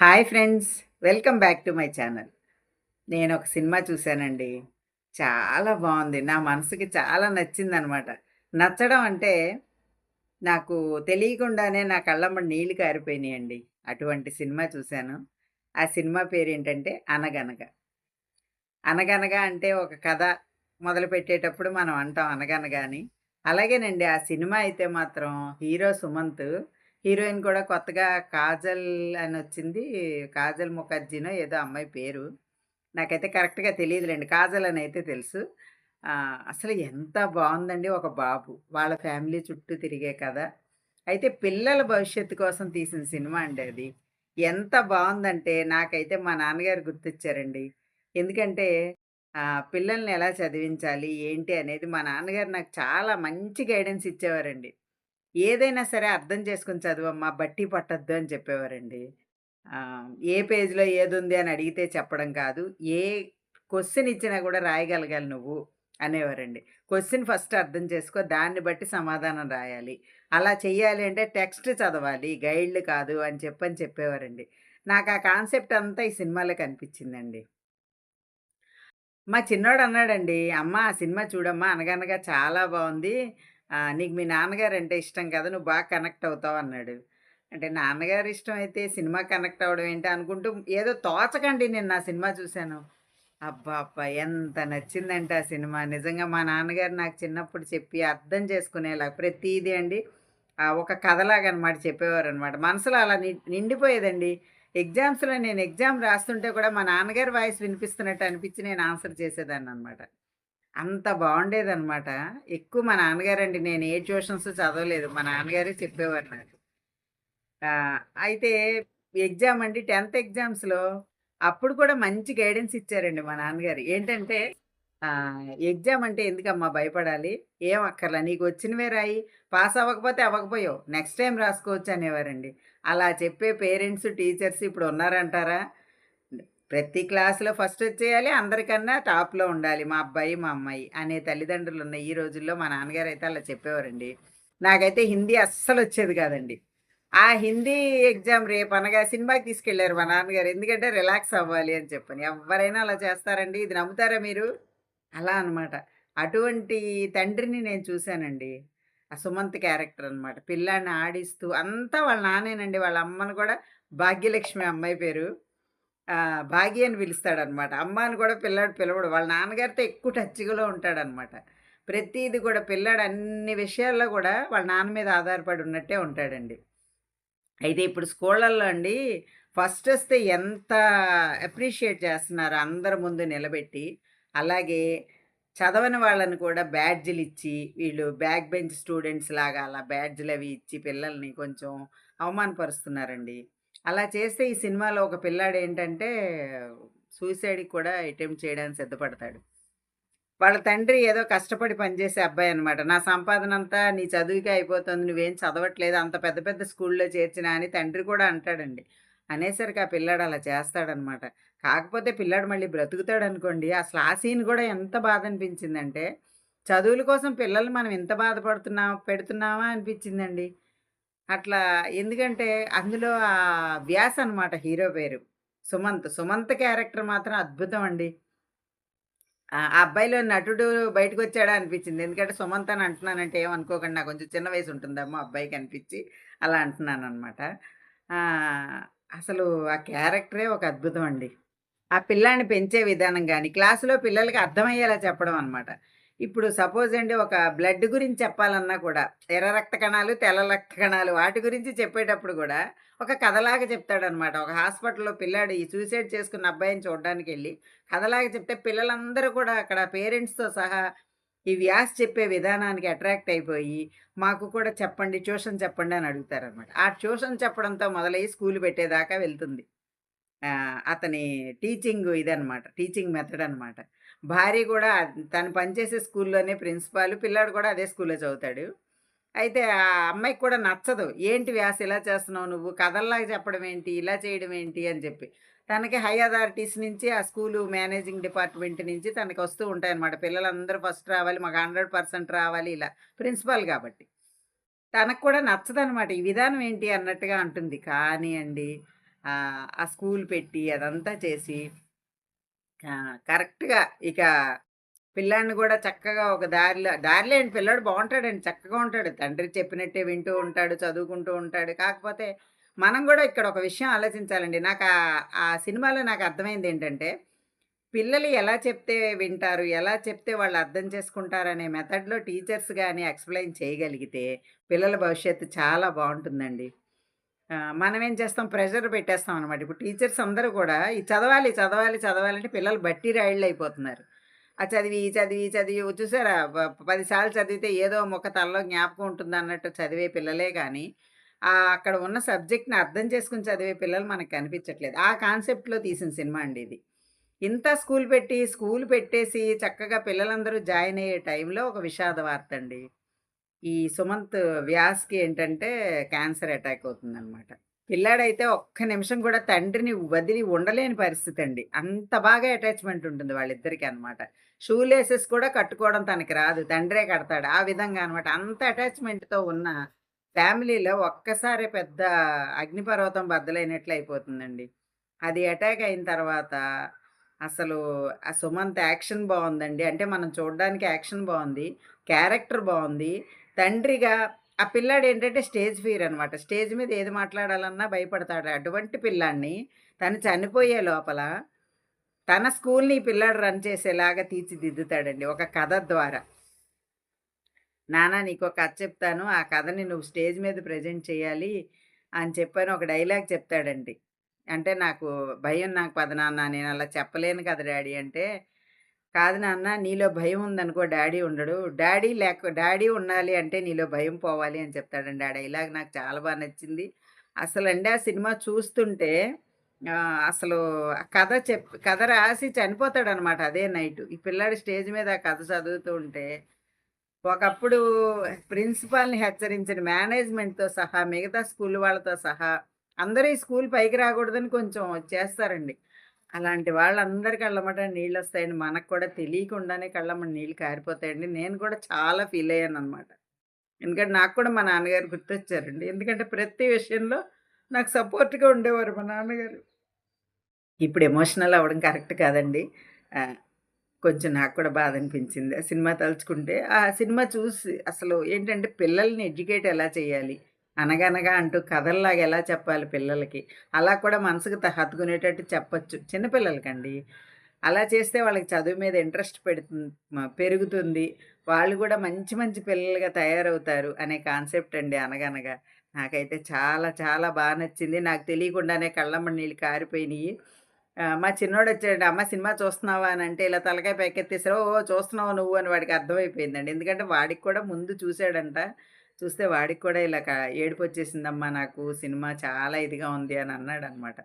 Hi friends welcome back to my channel. నేను ఒక cinema చూశానండి. చాలా బాగుంది. నా మనసుకి చాలా నచ్చిందనమాట. నచ్చడం అంటే నాకు తెలియకుండానే నా కళ్ళమ్మడి నీళ్ళు కారిపోయినాయండి. అటువంటి సినిమా చూశాను. ఆ సినిమా పేరు ఏంటంటే అనగనగ. అనగనగా అంటే ఒక కథ మొదలుపెట్టేటప్పుడు మనం అంటాం అనగనగా అని. అలాగేనండి. ఆ సినిమా అయితే మాత్రం హీరో సుమంత్ హీరోయిన్ కూడా కొత్తగా కాజల్ అని వచ్చింది కాజల్ ముఖర్జీనో ఏదో అమ్మాయి పేరు. నాకైతే కరెక్ట్గా తెలియదులేండి. కాజల్ అని అయితే తెలుసు. అసలు ఎంత బాగుందండి ఒక బాబు. వాళ్ళ ఫ్యామిలీ చుట్టూ తిరిగే కదా అయితే పిల్లల భవిష్యత్తు కోసం తీసిన సినిమా అండి అది. ఎంత బాగుందంటే నాకైతే మా నాన్నగారు గుర్తొచ్చారండి. ఎందుకంటే పిల్లల్ని ఎలా చదివించాలి ఏంటి అనేది మా నాన్నగారు నాకు చాలా మంచి గైడెన్స్ ఇచ్చేవారండి. ఏదైనా సరే అర్థం చేసుకొని చదువమ్మా బట్టి పట్టొద్దు అని చెప్పేవారండి. ఏ పేజ్లో ఏది ఉంది అని అడిగితే చెప్పడం కాదు. ఏ క్వశ్చన్ ఇచ్చినా కూడా రాయగలగాలి నువ్వు అనేవారండి. క్వశ్చన్ ఫస్ట్ అర్థం చేసుకో దాన్ని బట్టి సమాధానం రాయాలి. అలా చెయ్యాలి అంటే టెక్స్ట్ చదవాలి గైడ్లు కాదు అని చెప్పని చెప్పేవారండి. నాకు ఆ కాన్సెప్ట్ అంతా ఈ సినిమాలో కనిపించిందండి. మా చిన్నోడు అన్నాడండి అమ్మ ఆ సినిమా చూడమ్మా అనగనగా చాలా బాగుంది. నీకు మీ నాన్నగారు అంటే ఇష్టం కదా నువ్వు బాగా కనెక్ట్ అవుతావు అన్నాడు. అంటే నాన్నగారు ఇష్టం అయితే సినిమా కనెక్ట్ అవ్వడం ఏంటి అనుకుంటూ ఏదో తోచకండి నేను నా సినిమా చూశాను. అబ్బా అబ్బా ఎంత నచ్చిందంటే ఆ సినిమా. నిజంగా మా నాన్నగారు నాకు చిన్నప్పుడు చెప్పి అర్థం చేసుకునేలా ప్రతిదీ అండి ఒక కథలాగా అనమాట చెప్పేవారు అనమాట మనసులో అలా ని నిండిపోయేదండి. ఎగ్జామ్స్లో నేను ఎగ్జామ్ రాస్తుంటే కూడా మా నాన్నగారి వాయిస్ వినిపిస్తున్నట్టు అనిపించి నేను ఆన్సర్ చేసేదాన్ని అనమాట అంత బాగుండేదనమాట ఎక్కువ మా నాన్నగారండి నేను ఏ ట్యూషన్స్ చదవలేదు. మా నాన్నగారే చెప్పేవారు నాకు. అయితే ఎగ్జామ్ అండి టెన్త్ ఎగ్జామ్స్లో అప్పుడు కూడా మంచి గైడెన్స్ ఇచ్చారండి మా నాన్నగారు. ఏంటంటే ఎగ్జామ్ అంటే ఎందుకమ్మా భయపడాలి? ఏం అక్కర్లా? నీకు వచ్చినవే రాయి. పాస్ అవ్వకపోతే అవ్వకపోయావు. నెక్స్ట్ టైం రాసుకోవచ్చు అనేవారండి. అలా చెప్పే పేరెంట్స్ టీచర్స్ ఇప్పుడు ఉన్నారంటారా? ప్రతి క్లాసులో ఫస్ట్ వచ్చేయాలి అందరికన్నా టాప్లో ఉండాలి మా అబ్బాయి మా అమ్మాయి అనే తల్లిదండ్రులు ఉన్న ఈ రోజుల్లో మా నాన్నగారు అయితే అలా చెప్పేవారండి. నాకైతే హిందీ అస్సలు వచ్చేది కాదండి. ఆ హిందీ ఎగ్జామ్ రేపు అనగా సినిమాకి తీసుకెళ్ళారు మా నాన్నగారు. ఎందుకంటే రిలాక్స్ అవ్వాలి అని చెప్పని. ఎవరైనా అలా చేస్తారండి? ఇది నమ్ముతారా మీరు? అలా అనమాట అటువంటి తండ్రిని నేను చూశానండి. ఆ సుమంత్ క్యారెక్టర్ అనమాట పిల్లాడిని ఆడిస్తూ అంతా వాళ్ళ నాన్నేనండి. వాళ్ళ అమ్మను కూడా భాగ్యలక్ష్మి అమ్మాయి పేరు. భాగ్య అని పిలుస్తాడనమాట. అమ్మని కూడా పిల్లాడు పిలవడు. వాళ్ళ నాన్నగారితో ఎక్కువ టచ్గా ఉంటాడనమాట. ప్రతిది కూడా పిల్లాడు అన్ని విషయాల్లో కూడా వాళ్ళ నాన్న మీద ఆధారపడి ఉన్నట్టే ఉంటాడండి. అయితే ఇప్పుడు స్కూళ్ళల్లో అండి ఫస్ట్ వస్తే ఎంత అప్రిషియేట్ చేస్తున్నారు అందరి ముందు నిలబెట్టి అలాగే చదవని వాళ్ళని కూడా బ్యాడ్జ్లు ఇచ్చి వీళ్ళు బ్యాక్ బెంచ్ స్టూడెంట్స్ లాగా అలా బ్యాడ్జ్లు అవి ఇచ్చి పిల్లల్ని కొంచెం అవమానపరుస్తున్నారండి. అలా చేస్తే ఈ సినిమాలో ఒక పిల్లాడు ఏంటంటే సూసైడ్కి కూడా అటెంప్ట్ చేయడానికి సిద్ధపడతాడు. వాళ్ళ తండ్రి ఏదో కష్టపడి పనిచేసే అబ్బాయి అనమాట నా సంపాదన అంతా నీ చదువుకే అయిపోతుంది నువ్వేం చదవట్లేదు అంత పెద్ద పెద్ద స్కూల్లో చేర్చినా అని తండ్రి కూడా అంటాడండి. అనేసరికి ఆ పిల్లాడు అలా చేస్తాడనమాట కాకపోతే పిల్లాడు మళ్ళీ బ్రతుకుతాడు అనుకోండి అసలు ఆ సీన్ కూడా ఎంత బాధ అనిపించిందంటే చదువుల కోసం పిల్లలు మనం ఎంత బాధపడుతున్నా పెడుతున్నామా అనిపించిందండి. అట్లా ఎందుకంటే అందులో ఆ వ్యాస్ అనమాట హీరో పేరు. సుమంత్. సుమంత్ క్యారెక్టర్ మాత్రం అద్భుతం అండి. ఆ అబ్బాయిలో నటుడు బయటకు వచ్చాడా అనిపించింది. ఎందుకంటే సుమంత్ అని అంటున్నానంటే ఏమనుకోకండి నాకు కొంచెం చిన్న వయసు ఉంటుందేమో అబ్బాయికి అనిపించి అలా అంటున్నాను అనమాట అసలు ఆ క్యారెక్టరే ఒక అద్భుతం అండి. ఆ పిల్లాన్ని పెంచే విధానం కానీ క్లాసులో పిల్లలకి అర్థమయ్యేలా చెప్పడం అనమాట ఇప్పుడు సపోజ్ అండి ఒక బ్లడ్ గురించి చెప్పాలన్నా కూడా ఎర్ర రక్త కణాలు తెల్ల రక్త కణాలు వాటి గురించి చెప్పేటప్పుడు కూడా ఒక కథలాగా చెప్తాడనమాట. ఒక హాస్పిటల్లో పిల్లాడు ఈ సూసైడ్ చేసుకున్న అబ్బాయిని చూడడానికి వెళ్ళి కథలాగా చెప్తే పిల్లలందరూ కూడా అక్కడ పేరెంట్స్తో సహా ఈ వ్యాస్ చెప్పే విధానానికి అట్రాక్ట్ అయిపోయి మాకు కూడా చెప్పండి ట్యూషన్ చెప్పండి అని అడుగుతారనమాట. ఆ ట్యూషన్ చెప్పడంతో మొదలయ్యి స్కూల్ పెట్టేదాకా వెళ్తుంది. అతని టీచింగ్ ఇదనమాట టీచింగ్ మెథడ్ అనమాట భార్య కూడా తను పనిచేసే స్కూల్లోనే ప్రిన్సిపాల్ పిల్లాడు కూడా అదే స్కూల్లో చదువుతాడు. అయితే ఆ అమ్మాయికి కూడా నచ్చదు. ఏంటి వ్యాస ఇలా చేస్తున్నావు నువ్వు? కథల్లాగా చెప్పడం ఏంటి? ఇలా చేయడం ఏంటి? అని చెప్పి. తనకి హై అథారిటీస్ నుంచి ఆ స్కూలు మేనేజింగ్ డిపార్ట్మెంట్ నుంచి తనకి వస్తూ ఉంటాయన్నమాట. పిల్లలందరూ ఫస్ట్ రావాలి మాకు హండ్రెడ్ పర్సెంట్ రావాలి ఇలా. ప్రిన్సిపాల్ కాబట్టి. తనకు కూడా నచ్చదనమాట ఈ విధానం ఏంటి? అన్నట్టుగా అంటుంది. కానీ అండి ఆ స్కూల్ పెట్టి అదంతా చేసి కరెక్ట్‌గా ఇక పిల్లాడిని కూడా చక్కగా ఒక దారిలో దారిలో అండి పిల్లాడు బాగుంటాడండి చక్కగా ఉంటాడు. తండ్రి చెప్పినట్టే వింటూ ఉంటాడు. చదువుకుంటూ ఉంటాడు. కాకపోతే మనం కూడా ఇక్కడ ఒక విషయం ఆలోచించాలండి. నాకు ఆ సినిమాలో నాకు అర్థమైంది ఏంటంటే పిల్లలు ఎలా చెప్తే వింటారు, ఎలా చెప్తే వాళ్ళు అర్థం చేసుకుంటారు అనే మెథడ్‌లో టీచర్స్ కానీ ఎక్స్‌ప్లెయిన్ చేయగలిగితే, పిల్లల భవిష్యత్తు చాలా బాగుంటుందండి మనం మనమేం చేస్తాం ప్రెషర్ పెట్టేస్తాం అనమాట. ఇప్పుడు టీచర్స్ అందరూ కూడా ఈ చదవాలి, చదవాలి, చదవాలంటే పిల్లలు బట్టి రాయుళ్ళయిపోతున్నారు. ఆ చదివి, చదివి, చదివి చూసారా పదిసార్లు చదివితే ఏదో ముఖ తలలో జ్ఞాపకం ఉంటుందన్నట్టు చదివే పిల్లలే కానీ అక్కడ ఉన్న సబ్జెక్ట్‌ని అర్థం చేసుకుని చదివే పిల్లలు మనకు కనిపించట్లేదు. ఆ కాన్సెప్ట్‌లో తీసిన సినిమా అండి ఇది. ఇంత స్కూల్ పెట్టి, స్కూల్ పెట్టేసి చక్కగా పిల్లలందరూ జాయిన్ అయ్యే టైంలో ఒక విషాద వార్త అండి ఈ సుమంత్ వ్యాస్‌కి ఏంటంటే క్యాన్సర్ అటాక్ అవుతుందనమాట. పిల్లాడైతే ఒక్క నిమిషం కూడా తండ్రిని వదిలి ఉండలేని పరిస్థితి అండి అంత బాగా అటాచ్‌మెంట్ ఉంటుంది వాళ్ళిద్దరికీ అనమాట. షూ లేసెస్ కూడా కట్టుకోవడం తనకి రాదు. తండ్రే కడతాడు. ఆ విధంగా అనమాట. అంత అటాచ్‌మెంట్‌తో ఉన్న ఫ్యామిలీలో ఒక్కసారి పెద్ద అగ్నిపర్వతం బద్దలైనట్లు అయిపోతుందండి. అది అటాక్ అయిన తర్వాత అసలు ఆ సుమంత్ యాక్షన్ బాగుందండి అంటే మనం చూడడానికి యాక్షన్ బాగుంది క్యారెక్టర్ బాగుంది తండ్రిగా ఆ పిల్లాడు ఏంటంటే స్టేజ్ ఫియర్ అనమాట. స్టేజ్ మీద ఏది మాట్లాడాలన్నా భయపడతాడు. అటువంటి పిల్లాడిని తను చనిపోయే లోపల తన స్కూల్‌ని పిల్లాడు రన్ చేసేలాగా తీర్చిదిద్దుతాడండి ఒక కథ ద్వారా. నానా నీకు ఒక కథ చెప్తాను. ఆ కథని నువ్వు స్టేజ్ మీద ప్రెజెంట్ చేయాలి అని చెప్పాను ఒక డైలాగ్ చెప్తాడండి. అంటే నాకు భయం నాకు పద నాన్న నేను అలా చెప్పలేను కదా డాడీ అంటే, కాదు నాన్న నీలో భయం ఉందనుకో డాడీ ఉండడు. డాడీ లేక డాడీ ఉండాలి అంటే నీలో భయం పోవాలి అని చెప్తాడండి. ఆ డైలాగ్ నాకు చాలా బాగా నచ్చింది. అసలు అండి ఆ సినిమా చూస్తుంటే అసలు కథ చెప్ కథ రాసి చనిపోతాడనమాట అదే నైట్ ఈ పిల్లాడు స్టేజ్ మీద ఆ కథ చదువుతూ ఉంటే ఒకప్పుడు ప్రిన్సిపాల్‌ని హెచ్చరించిన మేనేజ్‌మెంట్‌తో సహా, మిగతా స్కూల్ వాళ్ళతో సహా, అందరూ ఈ స్కూల్ పైకి రాకూడదని కొంచెం చేస్తారండి. అలాంటి వాళ్ళందరి నీళ్ళు వస్తాయండి మనకు కూడా తెలియకుండానే కళ్ళమ్మ నీళ్ళు కారిపోతాయండి. నేను కూడా చాలా ఫీల్ అయ్యాను అనమాట ఎందుకంటే నాకు కూడా మా నాన్నగారు గుర్తొచ్చారండి. ఎందుకంటే ప్రతి విషయంలో నాకు సపోర్ట్‌గా ఉండేవారు మా నాన్నగారు. ఇప్పుడు ఎమోషనల్ అవ్వడం కరెక్ట్ కాదండి. కొంచెం నాకు కూడా బాధ అనిపించింది. ఆ సినిమా తలుచుకుంటే. ఆ సినిమా చూసి అసలు ఏంటంటే పిల్లల్ని ఎడ్యుకేట్ ఎలా చేయాలి? అనగనగా అంటూ కథల్లాగా ఎలా చెప్పాలి పిల్లలకి? అలా కూడా మనసుకు హత్తుకునేటట్టు చెప్పొచ్చు. చిన్నపిల్లలకండి అలా చేస్తే వాళ్ళకి చదువు మీద ఇంట్రెస్ట్ పెడుతుంది పెరుగుతుంది. వాళ్ళు కూడా మంచి మంచి పిల్లలుగా తయారవుతారు అనే కాన్సెప్ట్ అండి అనగనగా. నాకైతే చాలా చాలా బాగా నచ్చింది. నాకు తెలియకుండానే కళ్ళమ్మడి నీళ్ళు కారిపోయినాయి మా చిన్నోడు వచ్చాడు "అమ్మ సినిమా చూస్తున్నావా?" అని అంటే ఇలా తలకాయ పైకెత్తేసారు. ఓ చూస్తున్నావు నువ్వు" అని వాడికి అర్థమైపోయిందండి. ఎందుకంటే వాడికి కూడా ముందు చూసాడంట. చూస్తే వాడికి కూడా ఇలా ఏడుపు "ఏడుపొచ్చేసిందమ్మా నాకు సినిమా చాలా ఇదిగా ఉంది" అని అన్నాడనమాట.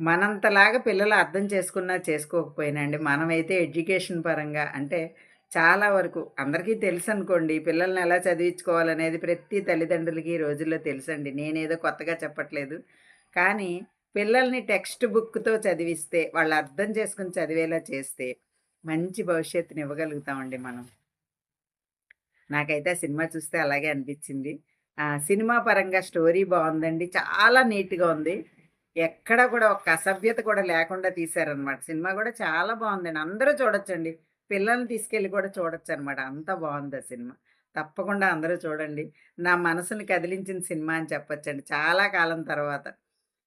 మనంతలాగా పిల్లలు అర్థం చేసుకున్నా చేసుకోకపోయినా అండి, మనమైతే ఎడ్యుకేషన్ పరంగా అంటే చాలా వరకు అందరికీ తెలుసు అనుకోండి పిల్లల్ని ఎలా చదివించుకోవాలనేది ప్రతి తల్లిదండ్రులకి ఈ రోజుల్లో తెలుసండి. నేనేదో కొత్తగా చెప్పట్లేదు. కానీ పిల్లల్ని టెక్స్ట్ బుక్‌తో చదివిస్తే, వాళ్ళు అర్థం చేసుకుని చదివేలా చేస్తే, మంచి భవిష్యత్తుని ఇవ్వగలుగుతామండి మనం. నాకైతే ఆ సినిమా చూస్తే అలాగే అనిపించింది. సినిమా పరంగా స్టోరీ బాగుందండి చాలా నీట్‌గా ఉంది. ఎక్కడ కూడా ఒక అసభ్యత కూడా లేకుండా తీశారనమాట. సినిమా కూడా చాలా బాగుందండి అందరూ చూడొచ్చండి. పిల్లల్ని తీసుకెళ్ళి కూడా చూడొచ్చనమాట. అంత బాగుంది ఆ సినిమా. తప్పకుండా అందరూ చూడండి. నా మనసుని కదిలించిన సినిమా అని చెప్పొచ్చండి. చాలా కాలం తర్వాత.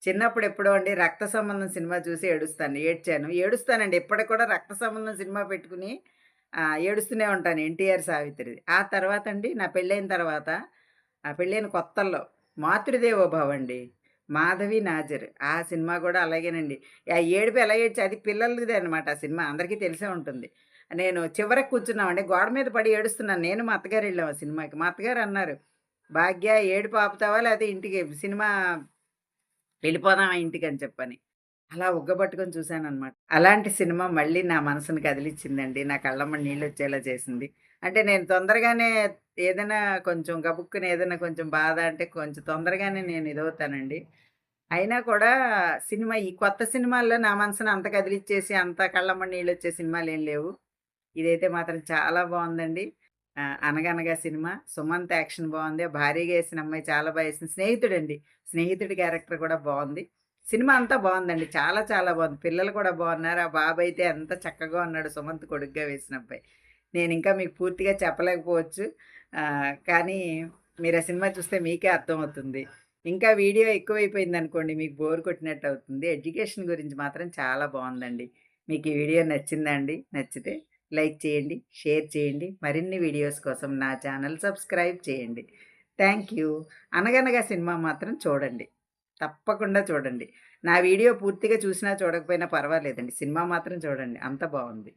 చిన్నప్పుడు ఎప్పుడో అండి 'రక్త సంబంధం' సినిమా చూసి ఏడుస్తాను. ఏడ్చాను. ఏడుస్తానండి. ఇప్పటికి కూడా 'రక్త సంబంధం' సినిమా పెట్టుకుని ఏడుస్తూనే ఉంటాను. 'ఎన్టీఆర్ సావిత్రిది'. ఆ తర్వాత అండి నా పెళ్ళైన తర్వాత ఆ పెళ్ళైన కొత్తల్లో 'మాతృదేవోభవ' అండి. మాధవి నాజర్. ఆ సినిమా కూడా అలాగేనండి. ఆ ఏడుపు ఎలా ఏడ్చా అది పిల్లలదే అనమాట ఆ సినిమా. అందరికీ తెలిసే ఉంటుంది. నేను చివరకు కూర్చున్నామండి. గోడ మీద పడి ఏడుస్తున్నాను. నేను మా అత్తగారు ఎళ్ళాం ఆ సినిమాకి. మా అత్తగారు అన్నారు, "భాగ్య ఏడుపు ఆపుతావా? లేతే ఇంటికి సినిమా వెళ్ళిపోదామా అని చెప్పని. అలా ఉగ్గబట్టుకొని చూశాను అనమాట అలాంటి సినిమా మళ్ళీ నా మనసుని కదిలిచ్చిందండి. నా కళ్ళమ్మని నీళ్ళు వచ్చేలా చేసింది. అంటే నేను తొందరగానే ఏదైనా కొంచెం గబుక్కుని ఏదైనా కొంచెం బాధ అంటే కొంచెం తొందరగానే నేను ఇదవుతానండి. అయినా కూడా సినిమా ఈ కొత్త సినిమాల్లో నా మనసుని అంత కదిలిచ్చేసి, అంత కళ్ళమ్మట నీళ్ళొచ్చే ఏం లేవు. ఇదైతే మాత్రం చాలా బాగుందండి 'అనగనగా' సినిమా. సుమంత్ యాక్షన్ బాగుంది భారీగా వేసిన అమ్మాయి చాలా బాగా వేసింది స్నేహితుడండి. స్నేహితుడి క్యారెక్టర్ కూడా బాగుంది సినిమా అంతా బాగుందండి చాలా చాలా బాగుంది పిల్లలు కూడా బాగున్నారు ఆ బాబు అయితే ఎంత చక్కగా ఉన్నాడు సుమంత్ కొడుగ్గా వేసిన అబ్బాయి. ఇంకా మీకు పూర్తిగా చెప్పలేకపోవచ్చు. కానీ మీరు ఆ సినిమా చూస్తే మీకే అర్థమవుతుంది. ఇంకా వీడియో ఎక్కువైపోయిందనుకోండి మీకు బోర్ కొట్టినట్టు అవుతుంది. ఎడ్యుకేషన్ గురించి మాత్రం చాలా బాగుందండి మీకు ఈ వీడియో నచ్చిందండి నచ్చితే లైక్ చేయండి, షేర్ చేయండి. మరిన్ని వీడియోస్ కోసం నా ఛానల్ సబ్స్క్రైబ్ చేయండి. Thank you. 'అనగనగా' సినిమా మాత్రం చూడండి. తప్పకుండా చూడండి. నా వీడియో పూర్తిగా చూసినా చూడకపోయినా పర్వాలేదండి. సినిమా మాత్రం చూడండి. అంత బాగుంది